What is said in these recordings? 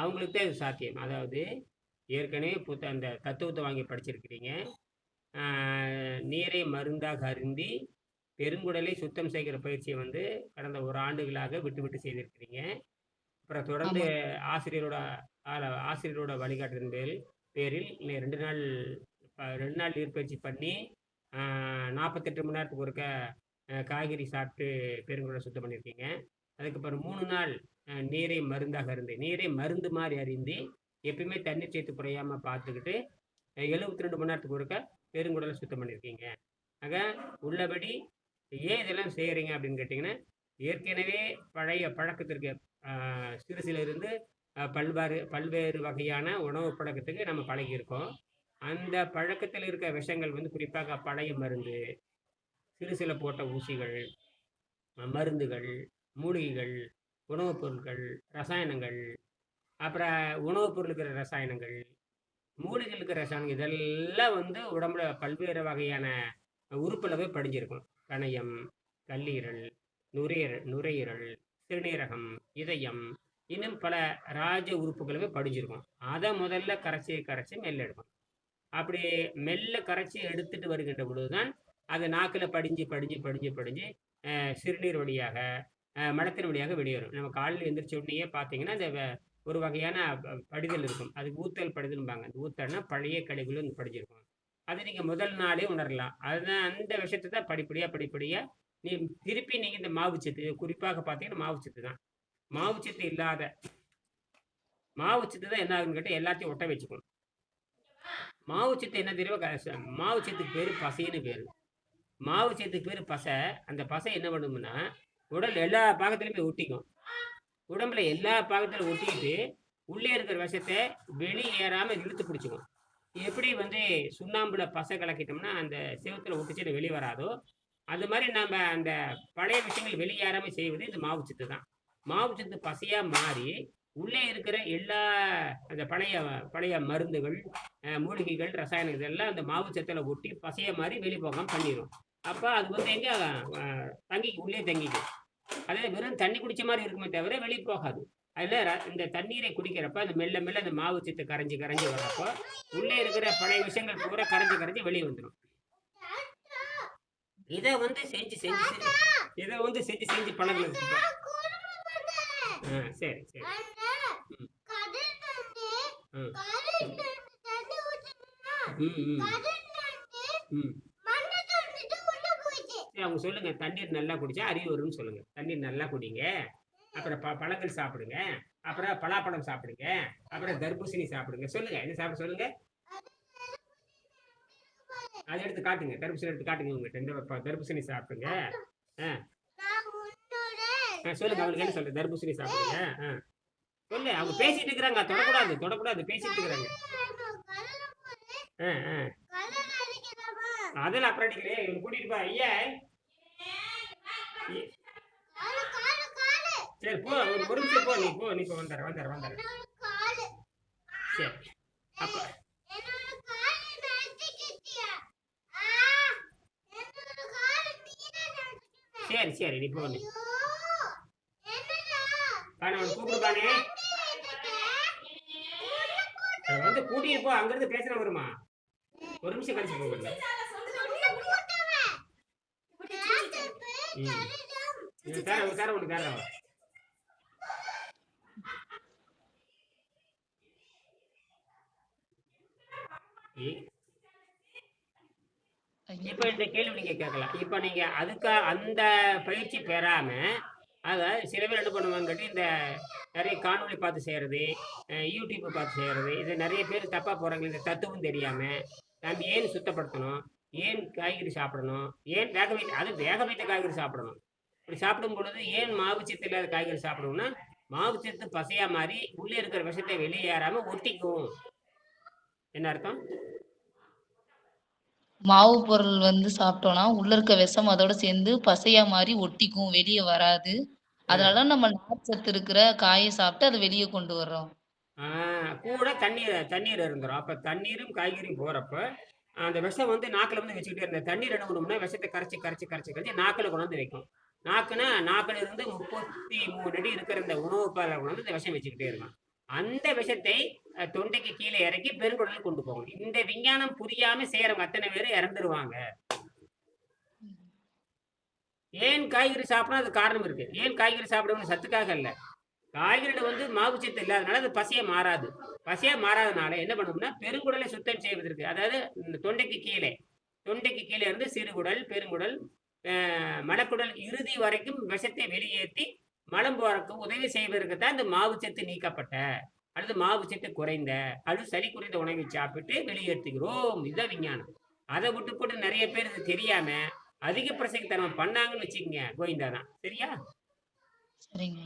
அவங்களுக்கு தான் இது சாத்தியம். அதாவது ஏற்கனவே புத்த அந்த தத்துவத்தை வாங்கி படிச்சிருக்கிறீங்க. நீரை மருந்தாக அருந்தி பெருங்குடலை சுத்தம் செய்கிற பயிற்சியை வந்து கடந்த ஒரு ஆண்டுகளாக விட்டு விட்டு செய்திருக்கிறீங்க. அப்புறம் தொடர்ந்து ஆசிரியரோட ஆசிரியரோட வழிகாட்டுதலின் பேரில் பேரில் இன்னும் ரெண்டு நாள் ரெண்டு நாள் நீர்ப்பயிற்சி பண்ணி நாற்பத்தெட்டு மணி நேரத்துக்கு ஒருக்க காய்கறி சாப்பிட்டு பெருங்குடலை சுத்தம் பண்ணியிருக்கீங்க. அதுக்கப்புறம் மூணு நாள் நீரை மருந்தாக இருந்து நீரை மருந்து மாதிரி அறிந்து எப்பயுமே தண்ணீர் சேர்த்து குறையாம பார்த்துக்கிட்டு எழுபத்தி ரெண்டு மணி நேரத்துக்கு ஒருக்க பெருங்குடலை சுத்தம் பண்ணியிருக்கீங்க. ஆக உள்ளபடி ஏன் இதெல்லாம் செய்கிறீங்க அப்படின்னு கேட்டிங்கன்னா ஏற்கனவே பழைய பழக்கத்திற்கு சிறு சிறுசிலிருந்து பல்வேறு பல்வேறு வகையான உணவு பழக்கத்துக்கு நம்ம பழகியிருக்கோம். அந்த பழக்கத்தில் இருக்க விஷங்கள் வந்து குறிப்பாக பழைய மருந்து சிறு சில போட்ட ஊசிகள் மருந்துகள் மூலிகைகள் உணவுப் பொருட்கள் ரசாயனங்கள் அப்புறம் உணவுப் பொருள் இருக்கிற ரசாயனங்கள் மூலிகைகள் இருக்கிற ரசாயனங்கள் இதெல்லாம் வந்து உடம்புல பல்வேறு வகையான உறுப்பில் போய் படிஞ்சிருக்கும். கணையம் கல்லீரல் நுரையீரல் நுரையீரல் சிறுநீரகம் இதயம் இன்னும் பல ராஜ உறுப்புகளுமே படிஞ்சிருக்கும். அதை முதல்ல கரைச்சி கரைச்சி மெல்ல எடுக்கும் அப்படி மெல்ல கரைச்சி எடுத்துட்டு வருகின்ற பொழுதுதான் அது நாக்கில் படிஞ்சு படிஞ்சு படிஞ்சு படிஞ்சு சிறுநீர் வழியாக மலத்தின் வழியாக வெளியேறும் நம்ம காலையில் எந்திரிச்ச உடனேயே பார்த்தீங்கன்னா அந்த ஒரு வகையான படிதல் இருக்கும். அது ஊத்தல் படிதல்பாங்க அந்த ஊத்தல்னா பழைய கழிவுகள் வந்து படிஞ்சிருக்கும் அதை நீங்கள் முதல் நாளே உணரலாம். அதுதான் அந்த விஷயத்தை தான் படிப்படியாக படிப்படியாக நீ திருப்பி நீங்கள் இந்த மாவுச்சத்து குறிப்பாக பார்த்தீங்கன்னா மாவுச்சத்து தான். மாவுச்சத்து இல்லாத மாவுச்சத்து தான் என்ன ஆகுன்னு கேட்டால் எல்லாத்தையும் ஒட்ட வச்சுக்கணும். மாவுச்சத்து என்ன தெரியுமா? மாவுச்சத்துக்கு பேர் பசைன்னு பேர். மாவுச்சத்துக்கு பேர் பசை. அந்த பசை என்ன பண்ணும்னா உடல் எல்லா பாகத்துலையும் ஒட்டிக்கும். உடம்புல எல்லா பாகத்திலும் ஒட்டிக்கிட்டு உள்ளே இருக்கிற விஷத்தை வெளியேறாமல் இழுத்து பிடிச்சிக்கும். எப்படி வந்து சுண்ணாம்புல பசை கலக்கிட்டோம்னா அந்த செவத்தில் ஒட்டிச்சு வெளியே வராதோ அது மாதிரி நம்ம அந்த பழைய விஷயங்கள் வெளியேறாமல் செய்வது இந்த மாவுச்சத்து தான். மாவுச்சத்து பசையாக மாறி உள்ளே இருக்கிற எல்லா அந்த பழைய பழைய மருந்துகள் மூலிகைகள் ரசாயனம் இதெல்லாம் அந்த மாவுச்சத்தில் ஒட்டி பசைய மாதிரி வெளியே போகாமல் பண்ணிடும் அப்போ அது வந்து எங்கே தங்கி உள்ளே தங்கிக்கும். அதே வெறும் தண்ணி குடிச்ச மாதிரி இருக்குமே தவிர வெளியே போகாது. அதில் இந்த தண்ணீரை குடிக்கிறப்ப அந்த மெல்ல மெல்ல அந்த மாவுச்சத்து கரைஞ்சி கரைஞ்சி வர்றப்போ உள்ளே இருக்கிற பழைய விஷயங்கள் பூரா கரைஞ்சி கரைஞ்சி வெளியே வந்துடும் இதை வந்து செஞ்சு செஞ்சு இதை வந்து செஞ்சு செஞ்சு பழகுனது ஆ சரி சரி. ம். ம். ம் ம். அவங்க சொல்லுங்க. தண்ணீர் நல்லா குடிச்சா அறிவு வரும்னு சொல்லுங்க. தண்ணீர் நல்லா குடிங்க. அப்புறம் ப பழங்கள் சாப்பிடுங்க. அப்புறம் பலாப்பழம் சாப்பிடுங்க. அப்புறம் தர்பூசணி சாப்பிடுங்க. சொல்லுங்க. என்ன சாப்பிட சொல்லுங்க? அதை எடுத்து காட்டுங்க. தர்பூசணி எடுத்து காட்டுங்க உங்ககிட்ட. இந்த தர்பூசணி சாப்பிடுங்க. ஆ. சொல்லுங்க. அவங்களுக்கு என்ன சொல்ற தர்பூசணி சாப்பிடுங்க. ஆ. சொல்லு. அவங்க பேசிட்டு இருக்கிறாங்க. தொடக்கூடாது. தொடக்கூடாது. பேசிட்டு இருக்கிறாங்க. ஆ ஆ. அதெல்லாம் அப்புறம் அடிக்கிறேன் இவங்க கூட்டிட்டு போ ஐயா. சரி போ ஒரு ஒரு நிமிஷம் போ நீ போ நீ இப்போ வந்துடுற வந்துடுற வந்துடுற சரி. அப்போ சரி சரி நீ போ நீ. பானே அவனை கூப்பிடு பானே வந்து கூட்டிட்டு போ அங்கிருந்து பேசுற வருமா? ஒரு நிமிஷம் கழிச்சு போகல இது தர தர ஒன்று தர ஐயா இப்போ இந்த கேள்வி நீங்க கேட்கலாம். இப்போ நீங்க அதுக்கு அந்த பயிற்சி பெறாம அதை சில பேர் என்ன பண்ணுவாங்க கேட்டு இந்த நிறைய காணொளி பார்த்து செய்கிறது யூடியூப் பார்த்து செய்கிறது இது நிறைய பேர் தப்பாக போகிறாங்க இந்த தத்துவம் தெரியாமல் நம்ம ஏன் சுத்தப்படுத்தணும்? ஏன் காய்கறி சாப்பிடணும்? ஏன் வேக வைத்த அது வேக வைத்த காய்கறி சாப்பிடணும். இப்படி சாப்பிடும் பொழுது ஏன் மாவுச்சத்து இல்லாத காய்கறி சாப்பிடணும்னா மாவுச்சத்து பசையாக மாறி உள்ளே இருக்கிற விஷத்தை வெளியேறாமல் ஒட்டிக்கும். என்ன அர்த்தம்? மாவு பொருள் வந்து சாப்பிட்டோம்னா உள்ள இருக்க விஷம் அதோட சேர்ந்து பசையா மாறி ஒட்டிக்கும் வெளியே வராது. அதனால நம்ம நார்ச்சத்து இருக்கிற காயை சாப்பிட்டு அதை வெளியே கொண்டு வர்றோம். கூட தண்ணீர் தண்ணீர் இருந்துரும். அப்போ தண்ணீரும் காய்கறியும் போகிறப்ப அந்த விஷம் வந்து நாக்கில் வந்து வச்சுக்கிட்டே இருந்த தண்ணீர் என்ன பண்ணும்னா விஷத்தை கரைச்சி கரைச்சி கரைச்சி கரைச்சி நாக்கில் கொண்டு வந்து வைக்கும். நாக்குனா நாக்கில் இருந்து முப்பத்தி மூணு அடி இருக்கிற இந்த உணவு பாலை கொண்டு வந்து இந்த விஷம் வச்சுக்கிட்டே இருக்கும். அந்த விஷத்தை தொண்டைக்கு கீழே இறக்கி பெருங்குடலுக்கு கொண்டு போகும். இந்த விஞ்ஞானம் புரியாம செய்யறவங்க அத்தனை பேரும் இறந்துருவாங்க. ஏன் காய்கறி சாப்பிடணும்? அது காரணம் இருக்கு. ஏன் காய்கறி சாப்பிடணும் சத்துக்காக இல்ல. காய்கறியில வந்து மாவுச்சத்து இல்லாதனால அது பசியை மாறாது. பசியை மாறாதனால என்ன பண்ணணும்னா பெருங்குடலை சுத்தம் செய்வதற்கு அதாவது இந்த தொண்டைக்கு கீழே தொண்டைக்கு கீழே இருந்து சிறுகுடல் பெருங்குடல் அஹ், மலக்குடல் இறுதி வரைக்கும் விஷத்தை வெளியேற்றி மலம் போறதுக்கு உதவி செய்வதற்கு தான் இந்த மாவுச்சத்து நீக்கப்பட்ட அல்லது மாவுச்சத்து குறைந்த அல்லது சளி குறைந்த உணவை சாப்பிட்டு வெளியேற்றுகிறோம். இதுதான் விஞ்ஞானம். அதை விட்டு போட்டு நிறைய பேர் இது தெரியாம அதிக பிரசங்கத்தனம் பண்ணாங்கன்னு வச்சுக்கோங்க கோவிந்தா தான். சரியா? சரிங்க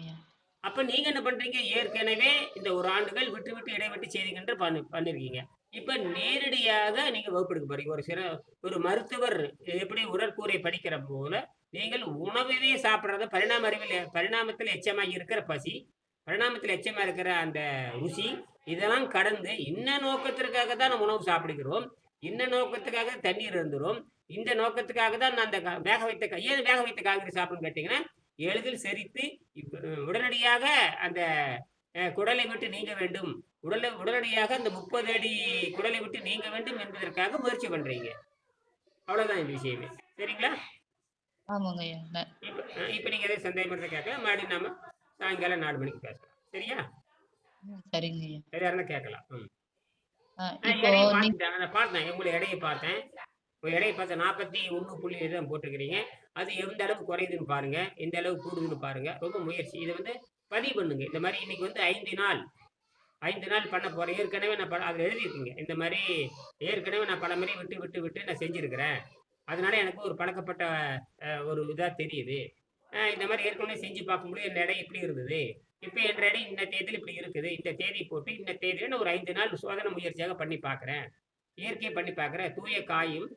அப்ப நீங்க என்ன பண்றீங்க? ஏற்கனவே இந்த ஒரு ஆண்டுகள் விட்டு விட்டு இடைவிட்டு செய்திகள் பண்ணி பண்ணிருக்கீங்க. இப்ப நேரடியாக நீங்க வகுப்பெடுக்க போறீங்க. ஒரு சில ஒரு மருத்துவர் எப்படி உடற்கூரை படிக்கிற போல நீங்கள் உணவையே சாப்பிட்றத பரிணாம அறிவில் பரிணாமத்தில் எச்சமாக இருக்கிற பசி பரிணாமத்தில் எச்சமாக இருக்கிற அந்த ருசி இதெல்லாம் கடந்து இன்ன நோக்கத்திற்காக தான் நம்ம உணவு சாப்பிடுகிறோம். இன்ன நோக்கத்துக்காக தண்ணீர் இருந்துரும். இந்த நோக்கத்துக்காக தான் நான் அந்த வேக வைத்த ஏன் வேக வைத்த காய்கறி சாப்பிடுன்னு கேட்டிங்கன்னா எளிதில் செரித்து உடனடியாக அந்த குடலை விட்டு நீங்க வேண்டும். உடலை உடனடியாக அந்த முப்பது அடி குடலை விட்டு நீங்க வேண்டும் என்பதற்காக முயற்சி பண்றீங்க. அவ்வளவுதான் இந்த விஷயமே. சரிங்களா? இப்ப நீங்க எதாவது சந்தேகம் இருந்தா கேட்கலாம். மறுபடியும் நாம சாயங்காலம் நாலு மணிக்கு பேசலாம். சரியா? சரிங்க சரியா இருந்தா கேட்கலாம். பார்த்தேன் உங்களை எடையை பார்த்தேன். உங்க எடையை பார்த்தேன் நாற்பத்தி ஒன்று புள்ளி தான் போட்டிருக்கிறீங்க. அது எந்த அளவுக்கு குறையுதுன்னு பாருங்க. எந்த அளவுக்கு கூடுதுன்னு பாருங்க. ரொம்ப முயற்சி. இதை வந்து பதிவு பண்ணுங்க. இந்த மாதிரி இன்னைக்கு வந்து ஐந்து நாள். ஐந்து நாள் பண்ண போறேன். ஏற்கனவே நான் பல அதில் எழுதியிருக்கீங்க. இந்த மாதிரி ஏற்கனவே நான் பல முறை விட்டு விட்டு விட்டு நான் செஞ்சிருக்கிறேன். அதனால எனக்கு ஒரு பழக்கப்பட்ட ஒரு இதாக தெரியுது. இந்த மாதிரி ஏற்கனவே செஞ்சு பார்க்கும்போது என் எடை இப்படி இருந்தது. இப்போ என் எடை இந்த தேதியில் இப்படி இருக்குது. இந்த தேதி போட்டு இந்த தேதியில் நான் ஒரு ஐந்து நாள் சோதனை முயற்சியாக பண்ணி பார்க்குறேன். இயற்கை பண்ணி பார்க்குறேன். தூய காயும்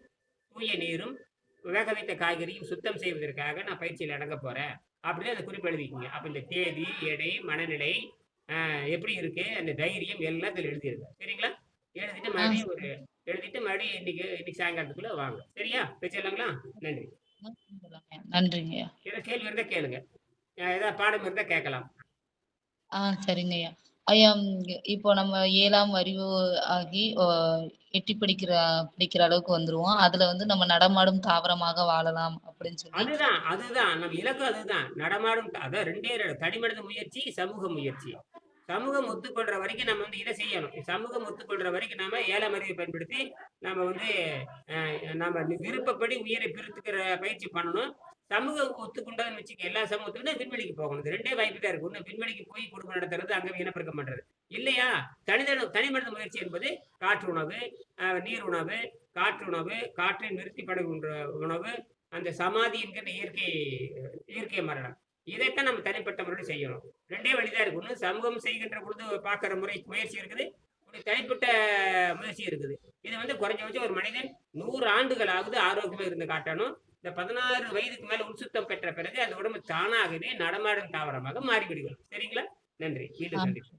தூய நீரும் வேக வைத்த காய்கறியும் சுத்தம் செய்வதற்காக நான் பயிற்சியில் இறங்க போகிறேன் அப்படின்னு அந்த குறிப்பு எழுதிக்கிங்க அப்போ இந்த தேதி எடை மனநிலை எப்படி இருக்கு? அந்த தைரியம் எல்லாம் இதில் எழுதிருங்க சரிங்களா? எழுதிட்டு மறுபடியும் ஒரு எழுதிட்டு மறுபடியும் இன்னைக்கு இன்னைக்கு சாயங்காலத்துக்குள்ள வாங்க. சரியா? வச்சிடலாங்களா நன்றி. நன்றிங்க. ஐயா ஏதாவது கேள்வி இருந்தால் கேளுங்க. ஏதாவது பாடம் இருந்தால் கேட்கலாம். ஆ சரிங்க ஐயா ஐயா ம், இப்போ நம்ம ஏழாம் அறிவு ஆகி எட்டி படிக்கிற படிக்கிற அளவுக்கு வந்துருவோம். அதுல வந்து நம்ம நடமாடும் தாவரமாக வாழலாம் அப்படின்னு சொல்லி அதுதான் அதுதான். நம்ம இலக்கு அதுதான். நடமாடும் அதான் ரெண்டே ரெண்டு தனிமனித முயற்சி சமூக முயற்சி. சமூகம் ஒத்துக்கொள்ற வரைக்கும் நம்ம வந்து இதை செய்யணும். சமூகம் ஒத்துக்கொள்ற வரைக்கும் நாம ஏழாம் அறிவை பயன்படுத்தி நம்ம வந்து நம்ம விருப்பப்படி உயிரை பிரித்துக்கிற பயிற்சி பண்ணணும். சமூகம் ஒத்துக்கொண்டதுன்னு வச்சுக்க எல்லா சமூகத்துக்கும் விண்வெளிக்கு போகணும். ரெண்டே வாய்ப்பு தான் இருக்கு. ஒன்று விண்வெளிக்கு போய் குடும்பம் நடத்துறது அங்கே இனப்பெருக்கம் பண்றது இல்லையா? தனித தனிமனித முயற்சி என்பது காற்று உணவு நீர் உணவு காற்று உணவு காற்றை நிறுத்தி படுகின்ற உணவு அந்த சமாதி என்கிற இயற்கை இயற்கை மரணம். இதைத்தான் நம்ம தனிப்பட்ட முறையில் செய்யணும். ரெண்டே வழிதான் இருக்கு. ஒன்று சமூகம் செய்கின்ற பொழுது பார்க்குற முறை முயற்சி இருக்குது. ஒரு தனிப்பட்ட முயற்சி இருக்குது. இது வந்து குறைஞ்சபட்சம் ஒரு மனிதன் நூறு ஆண்டுகள் ஆகுது ஆரோக்கியமா இருந்து காட்டணும். இந்த பதினாறு வயதுக்கு மேல உள்சுத்தம் பெற்ற பிறகு அந்த உடம்பு தானாகவே நடமாடும் தாவரமாக மாறிவிடுகிறது. சரிங்களா? நன்றி. மீண்டும். சந்திப்போம்.